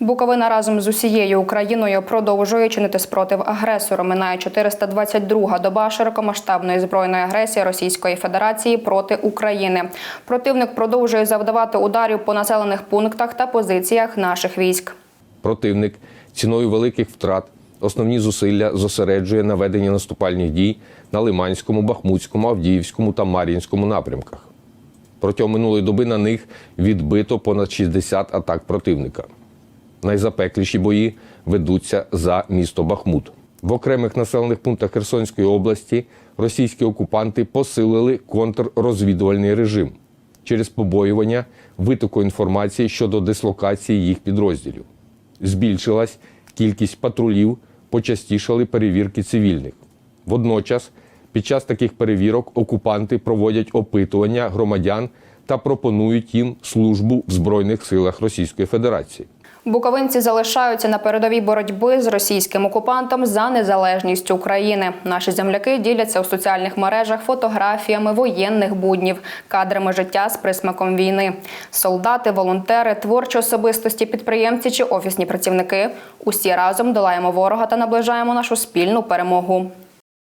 Буковина разом з усією Україною продовжує чинити спротив агресору. Минає 422-га доба широкомасштабної збройної агресії Російської Федерації проти України. Противник продовжує завдавати ударів по населених пунктах та позиціях наших військ. Противник ціною великих втрат основні зусилля зосереджує на веденні наступальних дій на Лиманському, Бахмутському, Авдіївському та Мар'їнському напрямках. Протягом минулої доби на них відбито понад 60 атак противника. Найзапекліші бої ведуться за місто Бахмут. В окремих населених пунктах Херсонської області російські окупанти посилили контррозвідувальний режим через побоювання витоку інформації щодо дислокації їх підрозділів. Збільшилась кількість патрулів, почастішали перевірки цивільних. Водночас, під час таких перевірок окупанти проводять опитування громадян та пропонують їм службу в Збройних силах Російської Федерації. Буковинці залишаються на передовій боротьби з російським окупантом за незалежність України. Наші земляки діляться у соціальних мережах фотографіями воєнних буднів, кадрами життя з присмаком війни. Солдати, волонтери, творчі особистості, підприємці чи офісні працівники усі разом долаємо ворога та наближаємо нашу спільну перемогу.